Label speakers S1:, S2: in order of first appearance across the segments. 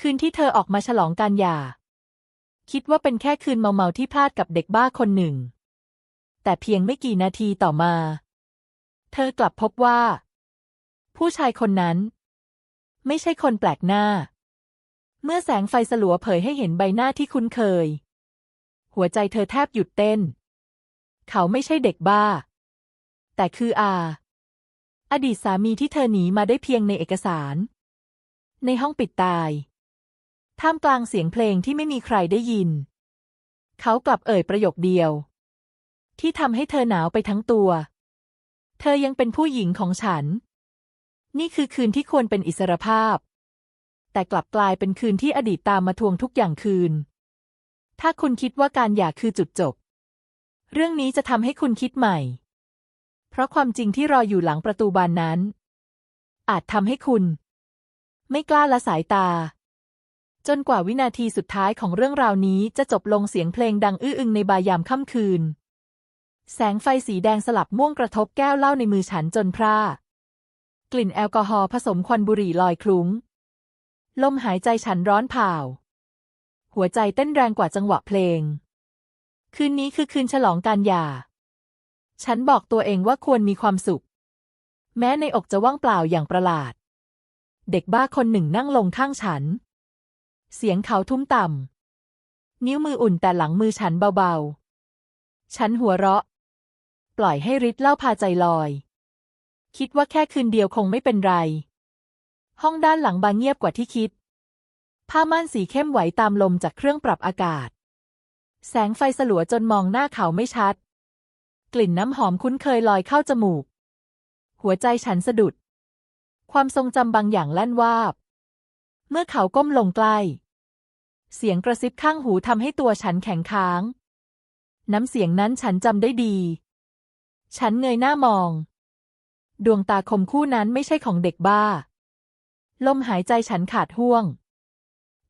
S1: คืนที่เธอออกมาฉลองการหย่า คิดว่าเป็นแค่คืนเมาๆที่พลาดกับเด็กบ้าคนหนึ่ง แต่เพียงไม่กี่นาทีต่อมา เธอกลับพบว่า ผู้ชายคนนั้น ไม่ใช่คนแปลกหน้า เมื่อแสงไฟสลัวเผยให้เห็นใบหน้าที่คุ้นเคย หัวใจเธอแทบหยุดเต้น เขาไม่ใช่เด็กบ้า แต่คืออา อดีตสามีที่เธอหนีมาได้เพียงในเอกสารในห้องปิดตาย ท่ามกลางเสียงเพลงที่ไม่มีใครได้ยิน เขากลับเอ่ยประโยคเดียว ที่ทำให้เธอหนาวไปทั้งตัว เธอยังเป็นผู้หญิงของฉัน นี่คือคืนที่ควรเป็นอิสรภาพ แต่กลับกลายเป็นคืนที่อดีตตามมาทวงทุกอย่างคืน ถ้าคุณคิดว่าการหย่าคือจุดจบ เรื่องนี้จะทำให้คุณคิดใหม่ เพราะความจริงที่รออยู่หลังประตูบานนั้น อาจทำให้คุณ ไม่กล้าละสายตา จนกว่าวินาทีสุดท้ายของเรื่องราวนี้จะจบลงเสียงเพลงดังอื้ออึงในบายามค่ำคืน แสงไฟสีแดงสลับม่วงกระทบแก้วเหล้าในมือฉันจนพร่ากลิ่นแอลกอฮอล์ผสมควันบุหรี่ลอยคลุ้ง ลมหายใจฉันร้อนเผาหัวใจเต้นแรงกว่าจังหวะเพลง คืนนี้คือคืนฉลองการหย่า ฉันบอกตัวเองว่าควรมีความสุข แม้ในอกจะว่างเปล่าอย่างประหลาด เด็กบ้าคนหนึ่งนั่งลงข้างฉัน เสียงเขาทุ้มต่ำ นิ้วมืออุ่นแต่หลังมือฉันเบาๆ ฉันหัวเราะ ปล่อยให้ฤทธิ์เล่าพาใจลอย คิดว่าแค่คืนเดียวคงไม่เป็นไร ห้องด้านหลังบางเงียบกว่าที่คิด ผ้าม่านสีเข้มไหวตามลมจากเครื่องปรับอากาศ แสงไฟสลัวจนมองหน้าเขาไม่ชัด กลิ่นน้ำหอมคุ้นเคยลอยเข้าจมูก หัวใจฉันสะดุด ความทรงจำบางอย่างแล่นวาบ เมื่อเขาก้มลงใกล้ เสียงกระซิบข้างหูทำให้ตัวฉันแข็งค้าง น้ำเสียงนั้นฉันจำได้ดี ฉันเงยหน้ามอง ดวงตาคมคู่นั้นไม่ใช่ของเด็กบ้า ลมหายใจฉันขาดห่วง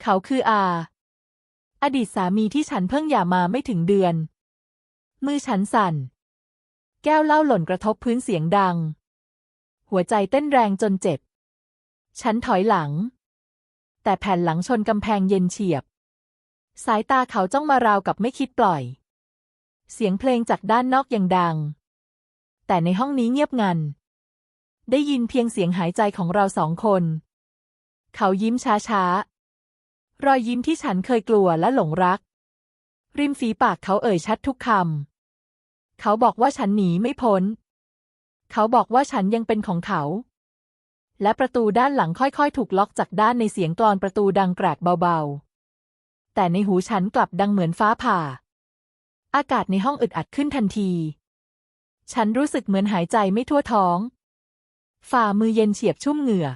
S1: เขาคืออา อดีตสามีที่ฉันเพิ่งหย่ามาไม่ถึงเดือน มือฉันสั่น แก้วเหล้าหล่นกระทบพื้นเสียงดัง หัวใจเต้นแรงจนเจ็บ ฉันถอยหลังแต่แผ่นหลังชนกำแพงเย็นเฉียบ สายตาเขาจ้องมาราวกับไม่คิดปล่อย เสียงเพลงจากด้านนอกยังดัง แต่ในห้องนี้เงียบงัน ได้ยินเพียงเสียงหายใจของเราสองคน เขายิ้มช้าๆ รอยยิ้มที่ฉันเคยกลัวและหลงรัก ริมฝีปากเขาเอ่ยชัดทุกคำ เขาบอกว่าฉันหนีไม่พ้น เขาบอกว่าฉันยังเป็นของเขาและประตูด้านหลังค่อยๆ ถูกล็อกจากด้านในเสียงกลอนประตูดังแกรกเบาๆ แต่ในหูฉันกลับดังเหมือนฟ้าผ่า อากาศในห้องอึดอัดขึ้นทันที ฉันรู้สึกเหมือนหายใจไม่ทั่วท้อง ฝ่ามือเย็นเฉียบชุ่มเหงื่อ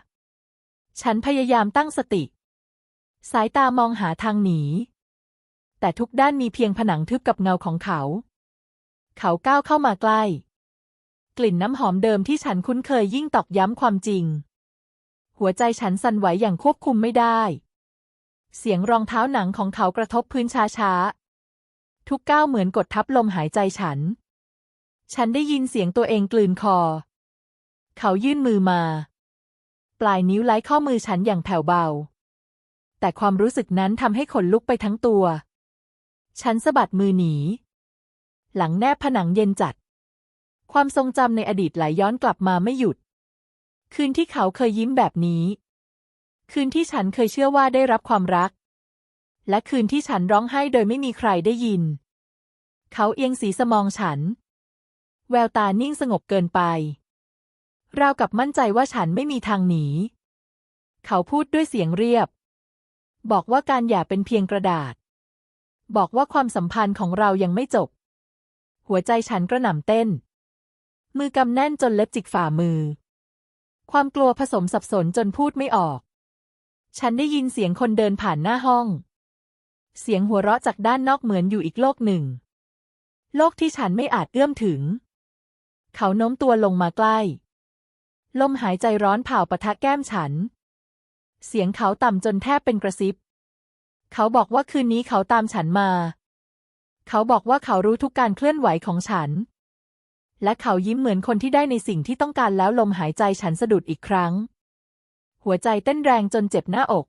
S1: ฉันพยายามตั้งสติ สายตามองหาทางหนี แต่ทุกด้านมีเพียงผนังทึบกับเงาของเขา เขาก้าวเข้ามาใกล้ กลิ่นน้ำหอมเดิมที่ฉันคุ้นเคยยิ่งตอกย้ำความจริง หัวใจฉันสั่นไหวอย่างควบคุมไม่ได้ เสียงรองเท้าหนังของเขากระทบพื้นช้าๆ ทุกก้าวเหมือนกดทับลมหายใจฉัน ฉันได้ยินเสียงตัวเองกลืนคอ เขายื่นมือมา ปลายนิ้วไล้ข้อมือฉันอย่างแผ่วเบา แต่ความรู้สึกนั้นทำให้ขนลุกไปทั้งตัว ฉันสะบัดมือหนี หลังแนบผนังเย็นจัด ความทรงจำในอดีตไหลย้อนกลับมาไม่หยุด คืนที่เขาเคยยิ้มแบบนี้ คืนที่ฉันเคยเชื่อว่าได้รับความรัก และคืนที่ฉันร้องไห้โดยไม่มีใครได้ยิน เขาเอียงศีรษะมองฉัน แววตานิ่งสงบเกินไป ราวกับมั่นใจว่าฉันไม่มีทางหนี เขาพูดด้วยเสียงเรียบ บอกว่าการหย่าเป็นเพียงกระดาษ บอกว่าความสัมพันธ์ของเรายังไม่จบ หัวใจฉันกระหน่ำเต้น มือกำแน่นจนเล็บจิกฝ่ามือ ความกลัวผสมสับสนจนพูดไม่ออก ฉันได้ยินเสียงคนเดินผ่านหน้าห้อง เสียงหัวเราะจากด้านนอกเหมือนอยู่อีกโลกหนึ่ง โลกที่ฉันไม่อาจเอื้อมถึง เขาโน้มตัวลงมาใกล้ ลมหายใจร้อนเผาปะทะแก้มฉัน เสียงเขาต่ำจนแทบเป็นกระซิบ เขาบอกว่าคืนนี้เขาตามฉันมา เขาบอกว่าเขารู้ทุกการเคลื่อนไหวของฉัน และเขายิ้มเหมือนคนที่ได้ในสิ่งที่ต้องการแล้วลมหายใจฉันสะดุดอีกครั้ง หัวใจเต้นแรงจนเจ็บหน้าอก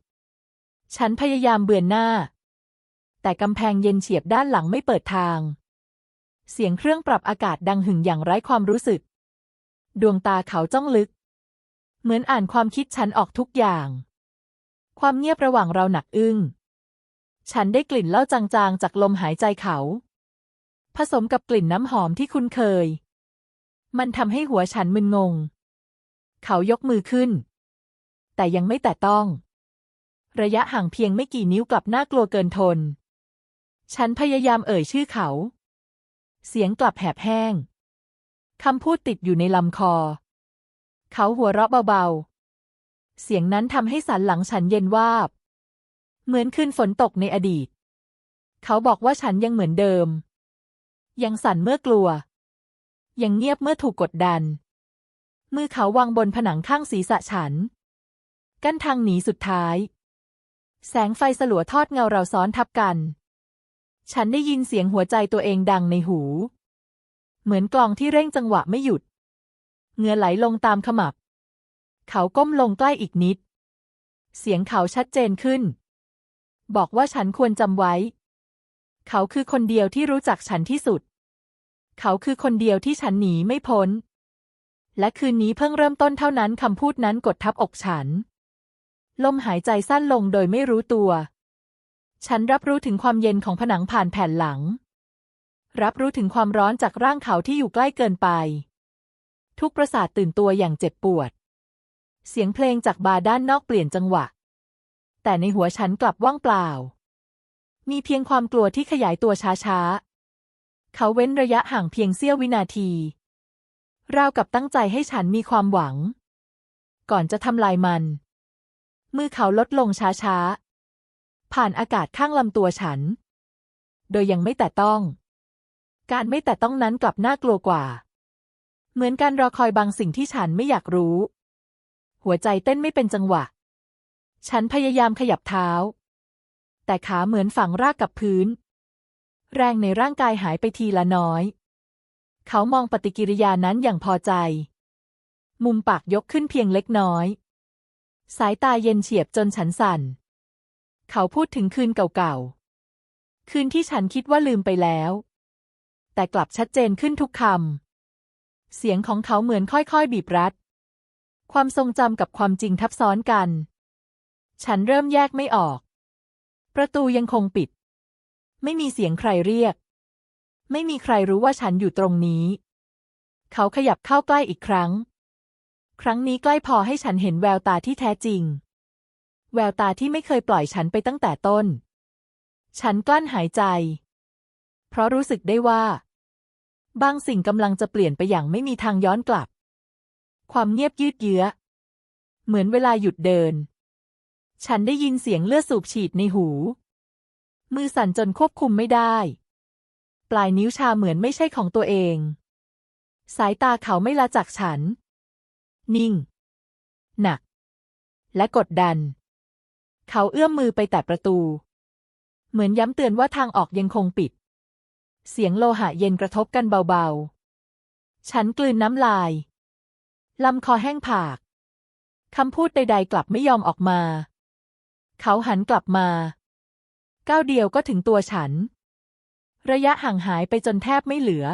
S1: ฉันพยายามเบือนหน้า แต่กำแพงเย็นเฉียบด้านหลังไม่เปิดทาง เสียงเครื่องปรับอากาศดังหึ่งอย่างไร้ความรู้สึก ดวงตาเขาจ้องลึก เหมือนอ่านความคิดฉันออกทุกอย่าง ความเงียบระหว่างเราหนักอึ้ง ฉันได้กลิ่นเหล้าจางๆ จากลมหายใจเขา ผสมกับกลิ่นน้ำหอมที่คุ้นเคย มันทำให้หัวฉันมึนงง เขายกมือขึ้น แต่ยังไม่แตะต้อง ระยะห่างเพียงไม่กี่นิ้วกลับน่ากลัวเกินทน ฉันพยายามเอ่ยชื่อเขา เสียงกลับแหบแห้งคำพูดติดอยู่ในลำคอ เขาหัวเราะเบาๆ เสียงนั้นทำให้สันหลังฉันเย็นวาบ เหมือนคืนฝนตกในอดีต เขาบอกว่าฉันยังเหมือนเดิม ยังสั่นเมื่อกลัว ยังเงียบเมื่อถูกกดดัน มือเขาวางบนผนังข้างศีรษะฉัน กั้นทางหนีสุดท้าย แสงไฟสลัวทอดเงาเราซ้อนทับกัน ฉันได้ยินเสียงหัวใจตัวเองดังในหู เหมือนกลองที่เร่งจังหวะไม่หยุดเงื่อไหลลงตามขมับ เขาก้มลงใกล้อีกนิด เสียงเขาชัดเจนขึ้น บอกว่าฉันควรจำไว้ เขาคือคนเดียวที่รู้จักฉันที่สุด เขาคือคนเดียวที่ฉันหนีไม่พ้น และคืนนี้เพิ่งเริ่มต้นเท่านั้นคำพูดนั้นกดทับอกฉัน ลมหายใจสั้นลงโดยไม่รู้ตัว ฉันรับรู้ถึงความเย็นของผนังผ่านแผ่นหลัง รับรู้ถึงความร้อนจากร่างเขาที่อยู่ใกล้เกินไป ทุกประสาทตื่นตัวอย่างเจ็บปวด เสียงเพลงจากบาร์ด้านนอกเปลี่ยนจังหวะ แต่ในหัวฉันกลับว่างเปล่า มีเพียงความกลัวที่ขยายตัวช้าๆ เขาเว้นระยะห่างเพียงเสี้ยววินาที ราวกับตั้งใจให้ฉันมีความหวัง ก่อนจะทำลายมัน มือเขาลดลงช้าๆ ผ่านอากาศข้างลำตัวฉัน โดยยังไม่แตะต้อง การไม่แตะต้องนั้นกลับน่ากลัวกว่า เหมือนการรอคอยบางสิ่งที่ฉันไม่อยากรู้ หัวใจเต้นไม่เป็นจังหวะ ฉันพยายามขยับเท้า แต่ขาเหมือนฝังรากกับพื้น แรงในร่างกายหายไปทีละน้อย เขามองปฏิกิริยานั้นอย่างพอใจ มุมปากยกขึ้นเพียงเล็กน้อย สายตาเย็นเฉียบจนฉันสั่น เขาพูดถึงคืนเก่าๆ คืนที่ฉันคิดว่าลืมไปแล้ว แต่กลับชัดเจนขึ้นทุกคำ เสียงของเขาเหมือนค่อยๆ บีบรัด ความทรงจำกับความจริงทับซ้อนกัน ฉันเริ่มแยกไม่ออก ประตูยังคงปิด ไม่มีเสียงใครเรียก ไม่มีใครรู้ว่าฉันอยู่ตรงนี้ เขาขยับเข้าใกล้อีกครั้ง ครั้งนี้ใกล้พอให้ฉันเห็นแววตาที่แท้จริง แววตาที่ไม่เคยปล่อยฉันไปตั้งแต่ต้น ฉันกลั้นหายใจ เพราะรู้สึกได้ว่า บางสิ่งกำลังจะเปลี่ยนไปอย่างไม่มีทางย้อนกลับ ความเงียบยืดเยื้อ เหมือนเวลาหยุดเดิน ฉันได้ยินเสียงเลือดสูบฉีดในหู มือสั่นจนควบคุมไม่ได้ ปลายนิ้วชาเหมือนไม่ใช่ของตัวเอง สายตาเขาไม่ละจากฉัน นิ่ง หนัก และกดดัน เขาเอื้อมมือไปแตะประตู เหมือนย้ำเตือนว่าทางออกยังคงปิด เสียงโลหะเย็นกระทบกันเบาๆ ฉันกลืนน้ำลาย ลำคอแห้งผาก คำพูดใดๆกลับไม่ยอมออกมา เขาหันกลับมา ก้าวเดียวก็ถึงตัวฉัน ระยะห่างหายไปจนแทบไม่เหลือ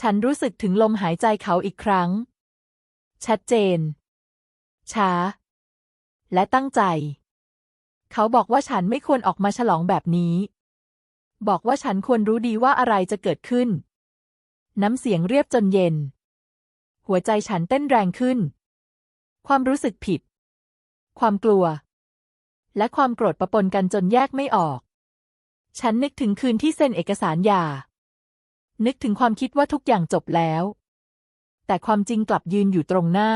S1: ฉันรู้สึกถึงลมหายใจเขาอีกครั้ง ชัดเจน ช้า และตั้งใจ เขาบอกว่าฉันไม่ควรออกมาฉลองแบบนี้ บอกว่าฉันควรรู้ดีว่าอะไรจะเกิดขึ้น น้ำเสียงเรียบจนเย็น หัวใจฉันเต้นแรงขึ้น ความรู้สึกผิด ความกลัว และความโกรธประปนกันจนแยกไม่ออก ฉันนึกถึงคืนที่เซ็นเอกสารหย่านึกถึงความคิดว่าทุกอย่างจบแล้ว แต่ความจริงกลับยืนอยู่ตรงหน้า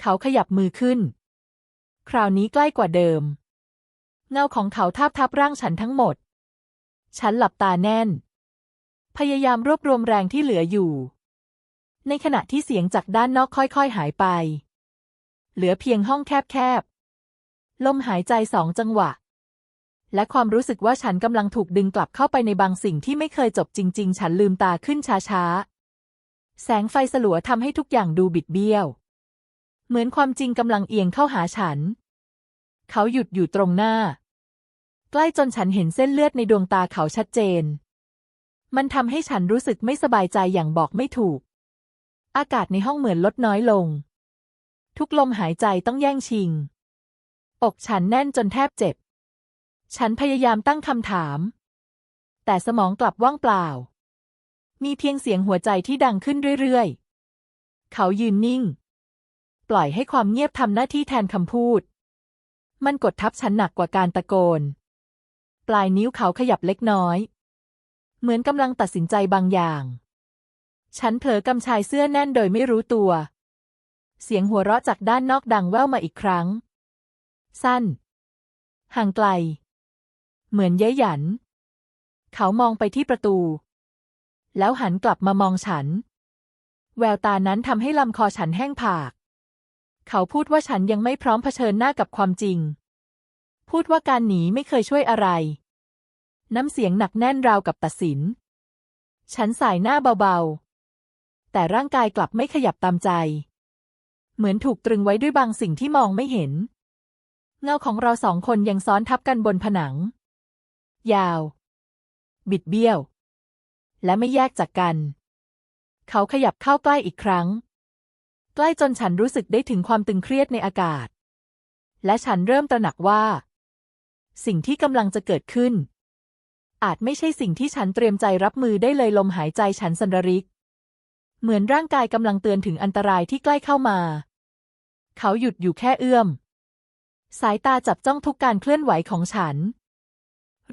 S1: เขาขยับมือขึ้น คราวนี้ใกล้กว่าเดิม เงาของเขาทาบทับร่างฉันทั้งหมด ฉันหลับตาแน่น พยายามรวบรวมแรงที่เหลืออยู่ ในขณะที่เสียงจากด้านนอกค่อยๆหายไป เหลือเพียงห้องแคบๆ ลมหายใจสองจังหวะและความรู้สึกว่าฉันกำลังถูกดึงกลับเข้าไปในบางสิ่งที่ไม่เคยจบจริง ๆ ฉันลืมตาขึ้นช้า ๆ แสงไฟสลัวทำให้ทุกอย่างดูบิดเบี้ยว เหมือนความจริงกำลังเอียงเข้าหาฉัน เขาหยุดอยู่ตรงหน้า ใกล้จนฉันเห็นเส้นเลือดในดวงตาเขาชัดเจน มันทำให้ฉันรู้สึกไม่สบายใจอย่างบอกไม่ถูก อากาศในห้องเหมือนลดน้อยลง ทุกลมหายใจต้องแย่งชิง อกฉันแน่นจนแทบเจ็บ ฉันพยายามตั้งคำถาม แต่สมองกลับว่างเปล่า มีเพียงเสียงหัวใจที่ดังขึ้นเรื่อยๆ เขายืนนิ่ง ปล่อยให้ความเงียบทำหน้าที่แทนคำพูด มันกดทับฉันหนักกว่าการตะโกน ปลายนิ้วเขาขยับเล็กน้อย เหมือนกำลังตัดสินใจบางอย่าง ฉันเผลอกำชายเสื้อแน่นโดยไม่รู้ตัว เสียงหัวเราะจากด้านนอกดังแว่วมาอีกครั้ง สั้น ห่างไกล เหมือนเย้ยหยัน เขามองไปที่ประตู แล้วหันกลับมามองฉัน แววตานั้นทำให้ลำคอฉันแห้งผาก เขาพูดว่าฉันยังไม่พร้อมเผชิญหน้ากับความจริง พูดว่าการหนีไม่เคยช่วยอะไร น้ำเสียงหนักแน่นราวกับตัดสิน ฉันสายหน้าเบาๆ แต่ร่างกายกลับไม่ขยับตามใจ เหมือนถูกตรึงไว้ด้วยบางสิ่งที่มองไม่เห็น เงาของเราสองคนยังซ้อนทับกันบนผนัง ยาว บิดเบี้ยว และไม่แยกจากกัน เขาขยับเข้าใกล้อีกครั้ง ใกล้จนฉันรู้สึกได้ถึงความตึงเครียดในอากาศ และฉันเริ่มตระหนักว่า สิ่งที่กำลังจะเกิดขึ้น อาจไม่ใช่สิ่งที่ฉันเตรียมใจรับมือได้เลยลมหายใจฉันสันระริก เหมือนร่างกายกำลังเตือนถึงอันตรายที่ใกล้เข้ามา เขาหยุดอยู่แค่เอื้อม สายตาจับจ้องทุกการเคลื่อนไหวของฉัน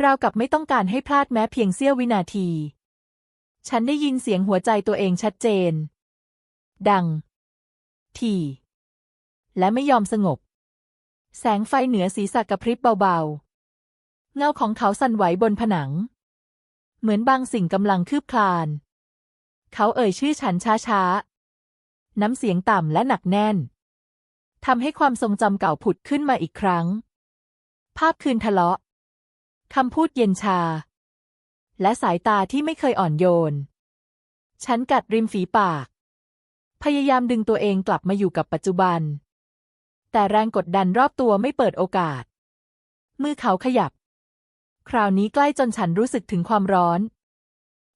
S1: ราวกับไม่ต้องการให้พลาดแม้เพียงเสี้ยววินาที ฉันได้ยินเสียงหัวใจตัวเองชัดเจน ดัง ทีและไม่ยอมสงบ แสงไฟเหนือศีรษะกระพริบเบาๆ เงาของเขาสั่นไหวบนผนัง เหมือนบางสิ่งกำลังคืบคลาน เขาเอ่ยชื่อฉันช้าๆ น้ำเสียงต่ำและหนักแน่นทำให้ความทรงจำเก่าผุดขึ้นมาอีกครั้ง ภาพคืนทะเลาะคำพูดเย็นชา และสายตาที่ไม่เคยอ่อนโยน ฉันกัดริมฝีปาก พยายามดึงตัวเองกลับมาอยู่กับปัจจุบัน แต่แรงกดดันรอบตัวไม่เปิดโอกาส มือเขาขยับ คราวนี้ใกล้จนฉันรู้สึกถึงความร้อน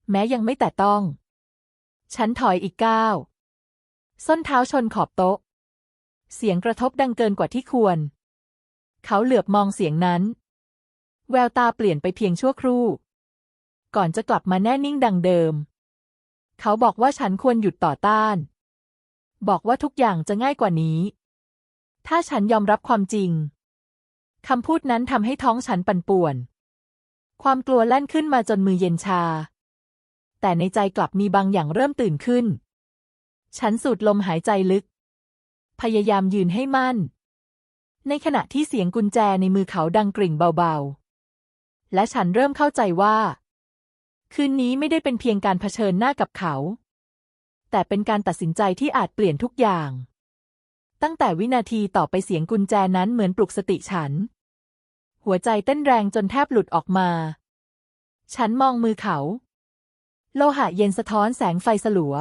S1: แม้ยังไม่แต่ต้อง ฉันถอยอีกก้าว ส้นเท้าชนขอบโต๊ะ เสียงกระทบดังเกินกว่าที่ควร เขาเหลือบมองเสียงนั้น แววตาเปลี่ยนไปเพียงชั่วครู่ ก่อนจะกลับมาแน่นิ่งดังเดิม เขาบอกว่าฉันควรหยุดต่อต้าน บอกว่าทุกอย่างจะง่ายกว่านี้ ถ้าฉันยอมรับความจริงคำพูดนั้นทำให้ท้องฉันปั่นป่วน ความกลัวแล่นขึ้นมาจนมือเย็นชา แต่ในใจกลับมีบางอย่างเริ่มตื่นขึ้น ฉันสูดลมหายใจลึก พยายามยืนให้มั่น ในขณะที่เสียงกุญแจในมือเขาดังกริ่งเบาๆ และฉันเริ่มเข้าใจว่า คืนนี้ไม่ได้เป็นเพียงการเผชิญหน้ากับเขา แต่เป็นการตัดสินใจที่อาจเปลี่ยนทุกอย่าง ตั้งแต่วินาทีต่อไปเสียงกุญแจนั้นเหมือนปลุกสติฉัน หัวใจเต้นแรงจนแทบหลุดออกมา ฉันมองมือเขา โลหะเย็นสะท้อนแสงไฟสลัว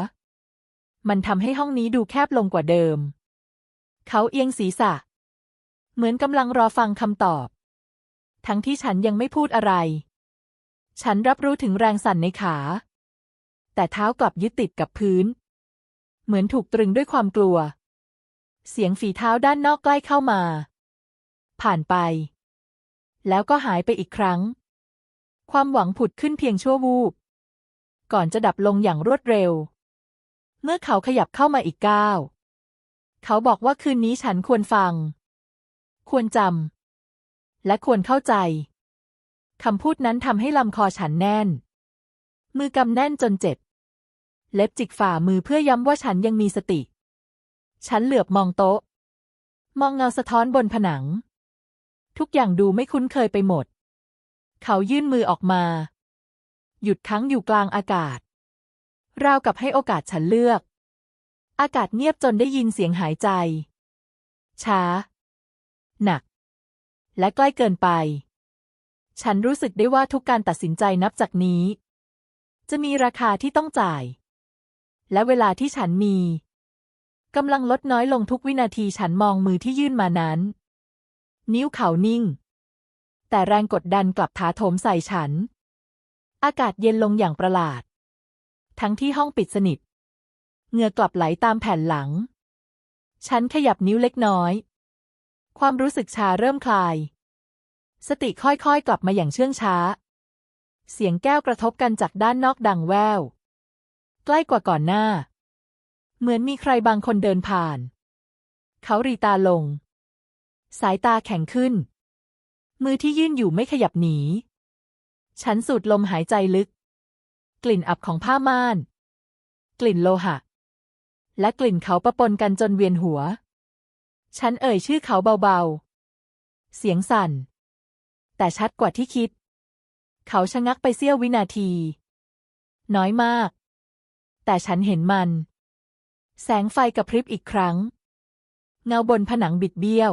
S1: มันทำให้ห้องนี้ดูแคบลงกว่าเดิม เขาเอียงศีรษะ เหมือนกำลังรอฟังคำตอบ ทั้งที่ฉันยังไม่พูดอะไร ฉันรับรู้ถึงแรงสั่นในขา แต่เท้ากลับยึดติดกับพื้น เหมือนถูกตรึงด้วยความกลัว เสียงฝีเท้าด้านนอกใกล้เข้ามา ผ่านไป แล้วก็หายไปอีกครั้ง ความหวังผุดขึ้นเพียงชั่ววูบ ก่อนจะดับลงอย่างรวดเร็ว เมื่อเขาขยับเข้ามาอีกก้าวเขาบอกว่าคืนนี้ฉันควรฟัง ควรจำและควรเข้าใจ คำพูดนั้นทำให้ลำคอฉันแน่น มือกำแน่นจนเจ็บ เล็บจิกฝ่ามือเพื่อย้ำว่าฉันยังมีสติ ฉันเหลือบมองโต๊ะ มองเงาสะท้อนบนผนัง ทุกอย่างดูไม่คุ้นเคยไปหมด เขายื่นมือออกมา หยุดค้างอยู่กลางอากาศ ราวกับให้โอกาสฉันเลือก อากาศเงียบจนได้ยินเสียงหายใจ ช้า หนัก และใกล้เกินไป ฉันรู้สึกได้ว่าทุกการตัดสินใจนับจากนี้ จะมีราคาที่ต้องจ่าย และเวลาที่ฉันมีกำลังลดน้อยลงทุกวินาทีฉันมองมือที่ยื่นมานั้น นิ้วเขานิ่ง แต่แรงกดดันกลับถาโถมใส่ฉัน อากาศเย็นลงอย่างประหลาด ทั้งที่ห้องปิดสนิทเหงื่อกลับไหลตามแผ่นหลัง ฉันขยับนิ้วเล็กน้อย ความรู้สึกชาเริ่มคลาย สติค่อยๆ กลับมาอย่างเชื่องช้า เสียงแก้วกระทบกันจากด้านนอกดังแว่วใกล้กว่าก่อนหน้า เหมือนมีใครบางคนเดินผ่าน เขารีตาลง สายตาแข็งขึ้น มือที่ยื่นอยู่ไม่ขยับหนี ฉันสูดลมหายใจลึก กลิ่นอับของผ้าม่าน กลิ่นโลหะ และกลิ่นเขาประปนกันจนเวียนหัว ฉันเอ่ยชื่อเขาเบาๆ เสียงสั่น แต่ชัดกว่าที่คิด เขาชะงักไปเสี้ยววินาที น้อยมาก แต่ฉันเห็นมัน แสงไฟกระพริบอีกครั้ง เงาบนผนังบิดเบี้ยว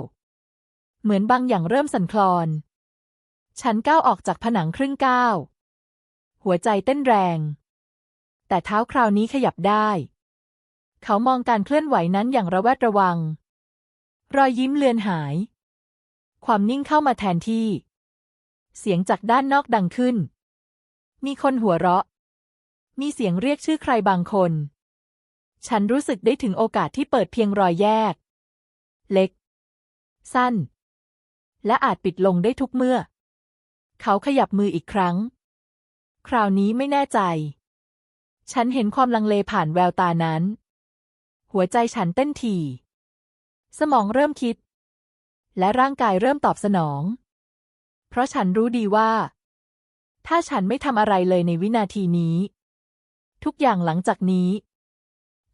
S1: เหมือนบางอย่างเริ่มสั่นคลอน ฉันก้าวออกจากผนังครึ่งก้าว หัวใจเต้นแรง แต่เท้าคราวนี้ขยับได้ เขามองการเคลื่อนไหวนั้นอย่างระแวดระวัง รอยยิ้มเลือนหายความนิ่งเข้ามาแทนที่ เสียงจากด้านนอกดังขึ้น มีคนหัวเราะ มีเสียงเรียกชื่อใครบางคน ฉันรู้สึกได้ถึงโอกาสที่เปิดเพียงรอยแยก เล็ก สั้น และอาจปิดลงได้ทุกเมื่อ เขาขยับมืออีกครั้ง คราวนี้ไม่แน่ใจ ฉันเห็นความลังเลผ่านแววตานั้น หัวใจฉันเต้นถี่ สมองเริ่มคิด และร่างกายเริ่มตอบสนอง เพราะฉันรู้ดีว่า ถ้าฉันไม่ทำอะไรเลยในวินาทีนี้ ทุกอย่างหลังจากนี้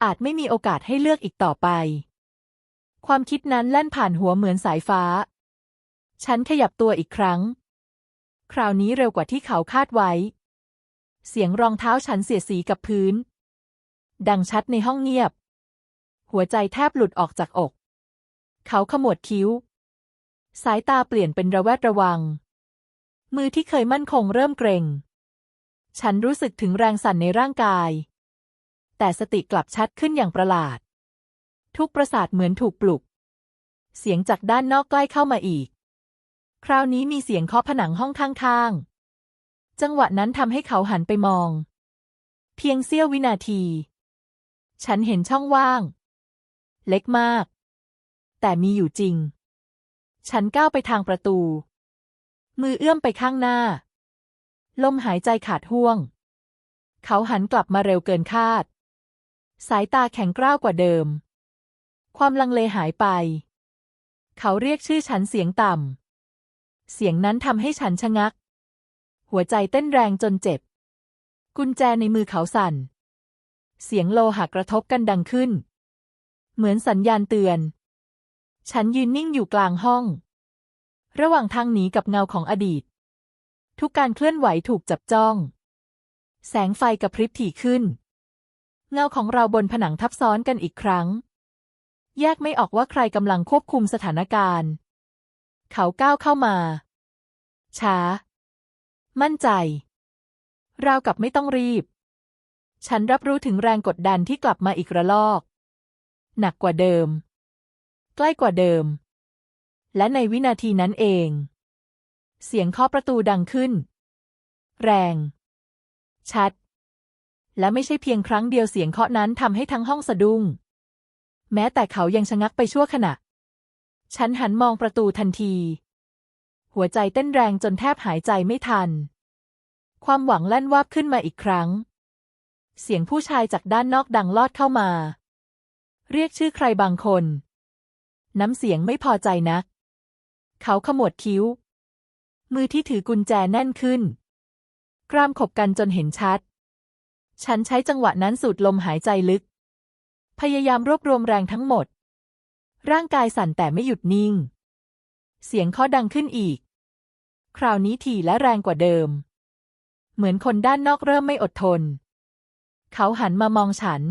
S1: อาจไม่มีโอกาสให้เลือกอีกต่อไป ความคิดนั้นแล่นผ่านหัวเหมือนสายฟ้า ฉันขยับตัวอีกครั้ง คราวนี้เร็วกว่าที่เขาคาดไว้ เสียงรองเท้าฉันเสียสีกับพื้น ดังชัดในห้องเงียบ หัวใจแทบหลุดออกจากอก เขาขมวดคิ้วสายตาเปลี่ยนเป็นระแวดระวัง มือที่เคยมั่นคงเริ่มเกร็ง ฉันรู้สึกถึงแรงสั่นในร่างกาย แต่สติกลับชัดขึ้นอย่างประหลาด ทุกประสาทเหมือนถูกปลุก เสียงจากด้านนอกใกล้เข้ามาอีก คราวนี้มีเสียงเคาะผนังห้องข้างๆ จังหวะนั้นทำให้เขาหันไปมอง เพียงเสี้ยววินาที ฉันเห็นช่องว่าง เล็กมาก แต่มีอยู่จริง ฉันก้าวไปทางประตู มือเอื้อมไปข้างหน้า ลมหายใจขาดห่วง เขาหันกลับมาเร็วเกินคาด สายตาแข็งกร้าวกว่าเดิม ความลังเลหายไป เขาเรียกชื่อฉันเสียงต่ำ เสียงนั้นทำให้ฉันชะงัก หัวใจเต้นแรงจนเจ็บ กุญแจในมือเขาสั่น เสียงโลหะกระทบกันดังขึ้น เหมือนสัญญาณเตือน ฉันยืนนิ่งอยู่กลางห้อง ระหว่างทางหนีกับเงาของอดีต ทุกการเคลื่อนไหวถูกจับจ้อง แสงไฟกระพริบถี่ขึ้น เงาของเราบนผนังทับซ้อนกันอีกครั้ง แยกไม่ออกว่าใครกำลังควบคุมสถานการณ์ เขาก้าวเข้ามา ช้า มั่นใจ ราวกับไม่ต้องรีบ ฉันรับรู้ถึงแรงกดดันที่กลับมาอีกระลอก หนักกว่าเดิม ใกล้กว่าเดิม และในวินาทีนั้นเอง เสียงเคาะประตูดังขึ้น แรง ชัด และไม่ใช่เพียงครั้งเดียวเสียงเคาะนั้นทำให้ทั้งห้องสะดุ้ง แม้แต่เขายังชะงักไปชั่วขณะ ฉันหันมองประตูทันที หัวใจเต้นแรงจนแทบหายใจไม่ทัน ความหวังแล่นวาบขึ้นมาอีกครั้ง เสียงผู้ชายจากด้านนอกดังลอดเข้ามา เรียกชื่อใครบางคนน้ำเสียงไม่พอใจนัก เขาขมวดคิ้ว มือที่ถือกุญแจแน่นขึ้น กรามขบกันจนเห็นชัด ฉันใช้จังหวะนั้นสูดลมหายใจลึก พยายามรวบรวมแรงทั้งหมด ร่างกายสั่นแต่ไม่หยุดนิ่ง เสียงเคาะดังขึ้นอีก คราวนี้ถี่และแรงกว่าเดิม เหมือนคนด้านนอกเริ่มไม่อดทน เขาหันมามองฉัน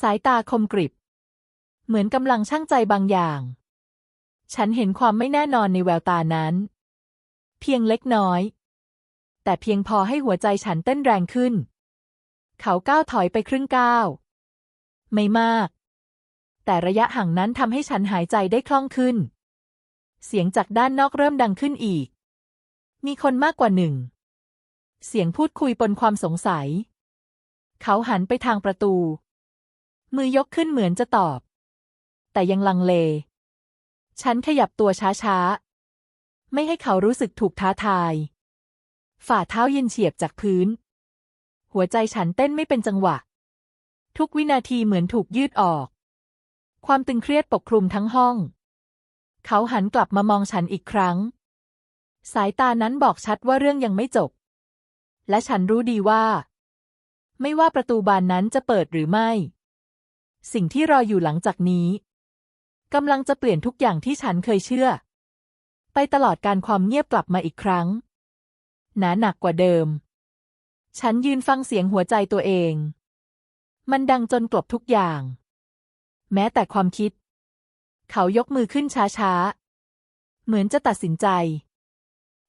S1: สายตาคมกริบ เหมือนกำลังชั่งใจบางอย่าง ฉันเห็นความไม่แน่นอนในแววตานั้น เพียงเล็กน้อย แต่เพียงพอให้หัวใจฉันเต้นแรงขึ้น เขาก้าวถอยไปครึ่งก้าว ไม่มาก แต่ระยะห่างนั้นทำให้ฉันหายใจได้คล่องขึ้น เสียงจากด้านนอกเริ่มดังขึ้นอีก มีคนมากกว่าหนึ่ง เสียงพูดคุยปนความสงสัย เขาหันไปทางประตู มือยกขึ้นเหมือนจะตอบ แต่ยังลังเล ฉันขยับตัวช้าๆ ไม่ให้เขารู้สึกถูกท้าทาย ฝ่าเท้าเย็นเฉียบจากพื้น หัวใจฉันเต้นไม่เป็นจังหวะ ทุกวินาทีเหมือนถูกยืดออก ความตึงเครียดปกคลุมทั้งห้อง เขาหันกลับมามองฉันอีกครั้ง สายตานั้นบอกชัดว่าเรื่องยังไม่จบ และฉันรู้ดีว่า ไม่ว่าประตูบานนั้นจะเปิดหรือไม่ สิ่งที่รออยู่หลังจากนี้ กำลังจะเปลี่ยนทุกอย่างที่ฉันเคยเชื่อ ไปตลอดการความเงียบกลับมาอีกครั้ง หนาหนักกว่าเดิม ฉันยืนฟังเสียงหัวใจตัวเอง มันดังจนกลบทุกอย่าง แม้แต่ความคิด เขายกมือขึ้นช้าๆ เหมือนจะตัดสินใจ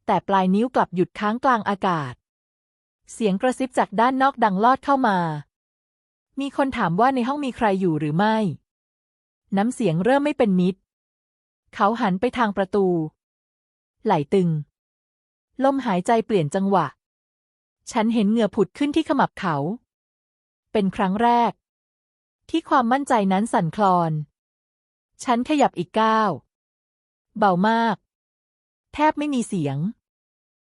S1: แต่ปลายนิ้วกลับหยุดค้างกลางอากาศ เสียงกระซิบจากด้านนอกดังลอดเข้ามา มีคนถามว่าในห้องมีใครอยู่หรือไม่ น้ำเสียงเริ่มไม่เป็นมิตร เขาหันไปทางประตู ไหลตึง ลมหายใจเปลี่ยนจังหวะ ฉันเห็นเหงื่อผุดขึ้นที่ขมับเขา เป็นครั้งแรก ที่ความมั่นใจนั้นสั่นคลอน ฉันขยับอีกก้าว เบามาก แทบไม่มีเสียง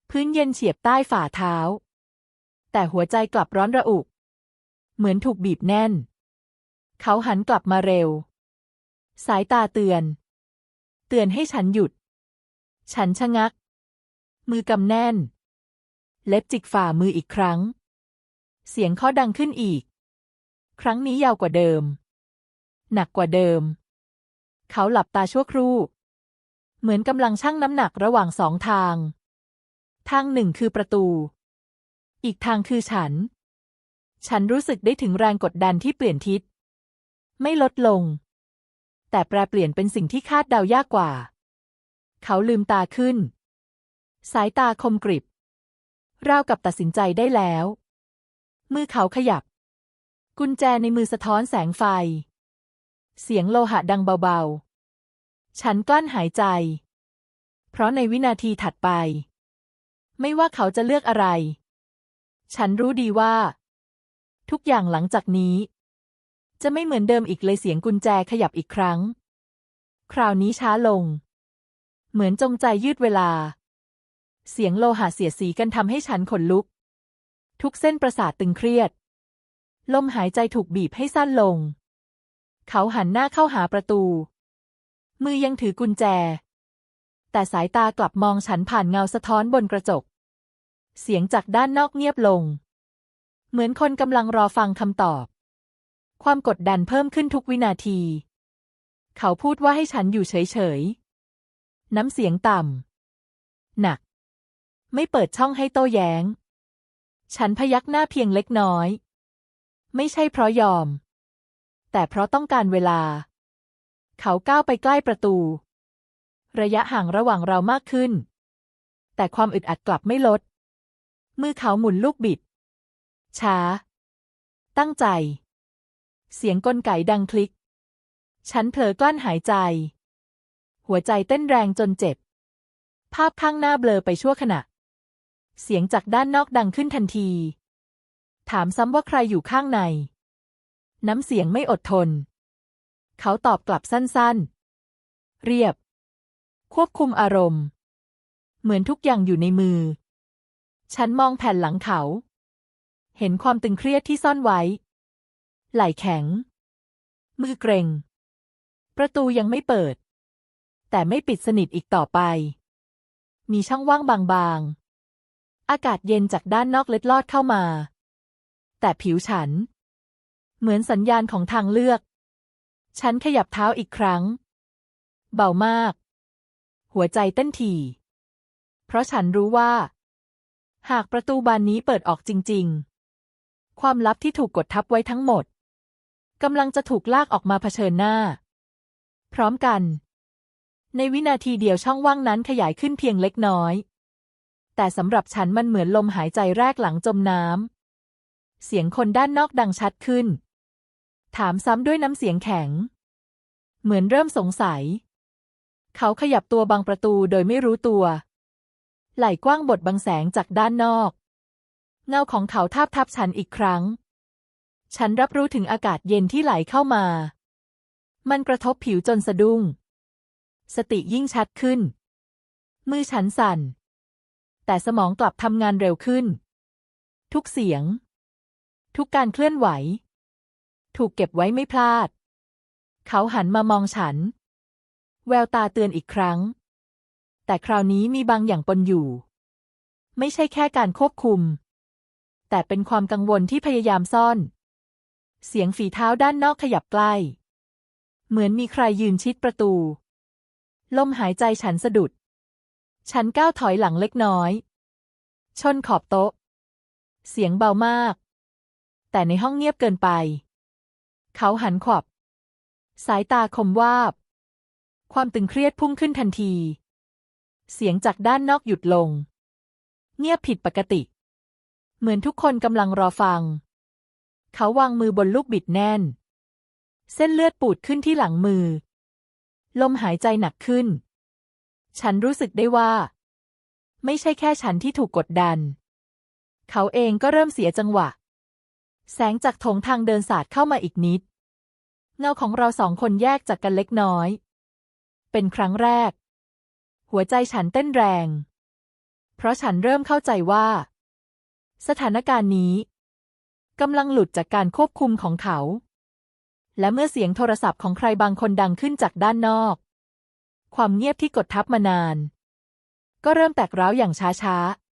S1: พื้นเย็นเฉียบใต้ฝ่าเท้า แต่หัวใจกลับร้อนระอุ เหมือนถูกบีบแน่น เขาหันกลับมาเร็ว สายตาเตือน เตือนให้ฉันหยุด ฉันชะงัก มือกำแน่น เล็บจิกฝ่ามืออีกครั้ง เสียงเคาะดังขึ้นอีก ครั้งนี้ยาวกว่าเดิม หนักกว่าเดิม เขาหลับตาชั่วครู่ เหมือนกำลังชั่งน้ำหนักระหว่างสองทาง ทางหนึ่งคือประตู อีกทางคือฉัน ฉันรู้สึกได้ถึงแรงกดดันที่เปลี่ยนทิศ ไม่ลดลง แต่แปรเปลี่ยนเป็นสิ่งที่คาดเดายากกว่า เขาลืมตาขึ้น สายตาคมกริบราวกับตัดสินใจได้แล้ว มือเขาขยับ กุญแจในมือสะท้อนแสงไฟ เสียงโลหะดังเบาๆ ฉันกลั้นหายใจ เพราะในวินาทีถัดไป ไม่ว่าเขาจะเลือกอะไร ฉันรู้ดีว่า ทุกอย่างหลังจากนี้ จะไม่เหมือนเดิมอีกเลยเสียงกุญแจขยับอีกครั้ง คราวนี้ช้าลง เหมือนจงใจยืดเวลา เสียงโลหะเสียสีกันทำให้ฉันขนลุก ทุกเส้นประสาทตึงเครียด ลมหายใจถูกบีบให้สั้นลง เขาหันหน้าเข้าหาประตู มือยังถือกุญแจ แต่สายตากลับมองฉันผ่านเงาสะท้อนบนกระจก เสียงจากด้านนอกเงียบลง เหมือนคนกำลังรอฟังคำตอบ ความกดดันเพิ่มขึ้นทุกวินาที เขาพูดว่าให้ฉันอยู่เฉยๆ น้ำเสียงต่ำหนัก ไม่เปิดช่องให้โต้แย้ง ฉันพยักหน้าเพียงเล็กน้อย ไม่ใช่เพราะยอม แต่เพราะต้องการเวลา เขาก้าวไปใกล้ประตู ระยะห่างระหว่างเรามากขึ้น แต่ความอึดอัดกลับไม่ลด มือเขาหมุนลูกบิด ช้า ตั้งใจ เสียงกลไกดังคลิก ฉันเผลอกลั้นหายใจ หัวใจเต้นแรงจนเจ็บ ภาพข้างหน้าเบลอไปชั่วขณะ เสียงจากด้านนอกดังขึ้นทันที ถามซ้ำว่าใครอยู่ข้างใน น้ำเสียงไม่อดทน เขาตอบกลับสั้นๆ เรียบ ควบคุมอารมณ์ เหมือนทุกอย่างอยู่ในมือ ฉันมองแผ่นหลังเขา เห็นความตึงเครียดที่ซ่อนไว้ ไหล่แข็ง มือเกรงประตูยังไม่เปิด แต่ไม่ปิดสนิทอีกต่อไป มีช่องว่างบางๆ อากาศเย็นจากด้านนอกเล็ดลอดเข้ามา แต่ผิวฉัน เหมือนสัญญาณของทางเลือก ฉันขยับเท้าอีกครั้ง เบามาก หัวใจเต้นถี่ เพราะฉันรู้ว่า หากประตูบานนี้เปิดออกจริง ๆความลับที่ถูกกดทับไว้ทั้งหมด กำลังจะถูกลากออกมาเผชิญหน้า พร้อมกัน ในวินาทีเดียวช่องว่างนั้นขยายขึ้นเพียงเล็กน้อย แต่สำหรับฉันมันเหมือนลมหายใจแรกหลังจมน้ำเสียงคนด้านนอกดังชัดขึ้น ถามซ้ำด้วยน้ำเสียงแข็ง เหมือนเริ่มสงสัย เขาขยับตัวบังประตูโดยไม่รู้ตัว ไหล่กว้างบดบังแสงจากด้านนอก เงาของเขาทาบทับฉันอีกครั้ง ฉันรับรู้ถึงอากาศเย็นที่ไหลเข้ามา มันกระทบผิวจนสะดุ้ง สติยิ่งชัดขึ้น มือฉันสั่น แต่สมองกลับทำงานเร็วขึ้น ทุกเสียง ทุกการเคลื่อนไหว ถูกเก็บไว้ไม่พลาด เขาหันมามองฉัน แววตาเตือนอีกครั้ง แต่คราวนี้มีบางอย่างปนอยู่ ไม่ใช่แค่การควบคุม แต่เป็นความกังวลที่พยายามซ่อน เสียงฝีเท้าด้านนอกขยับใกล้ เหมือนมีใครยืนชิดประตู ลมหายใจฉันสะดุด ฉันก้าวถอยหลังเล็กน้อย ชนขอบโต๊ะ เสียงเบามาก แต่ในห้องเงียบเกินไป เขาหันขวับ สายตาคมวาบ ความตึงเครียดพุ่งขึ้นทันที เสียงจากด้านนอกหยุดลง เงียบผิดปกติ เหมือนทุกคนกำลังรอฟัง เขาวางมือบนลูกบิดแน่น เส้นเลือดปูดขึ้นที่หลังมือ ลมหายใจหนักขึ้น ฉันรู้สึกได้ว่า ไม่ใช่แค่ฉันที่ถูกกดดัน เขาเองก็เริ่มเสียจังหวะ แสงจากโถงทางเดินสาดเข้ามาอีกนิด เงาของเราสองคนแยกจากกันเล็กน้อย เป็นครั้งแรก หัวใจฉันเต้นแรง เพราะฉันเริ่มเข้าใจว่า สถานการณ์นี้ กำลังหลุดจากการควบคุมของเขา และเมื่อเสียงโทรศัพท์ของใครบางคนดังขึ้นจากด้านนอก ความเงียบที่กดทับมานาน ก็เริ่มแตกร้าวอย่างช้าๆ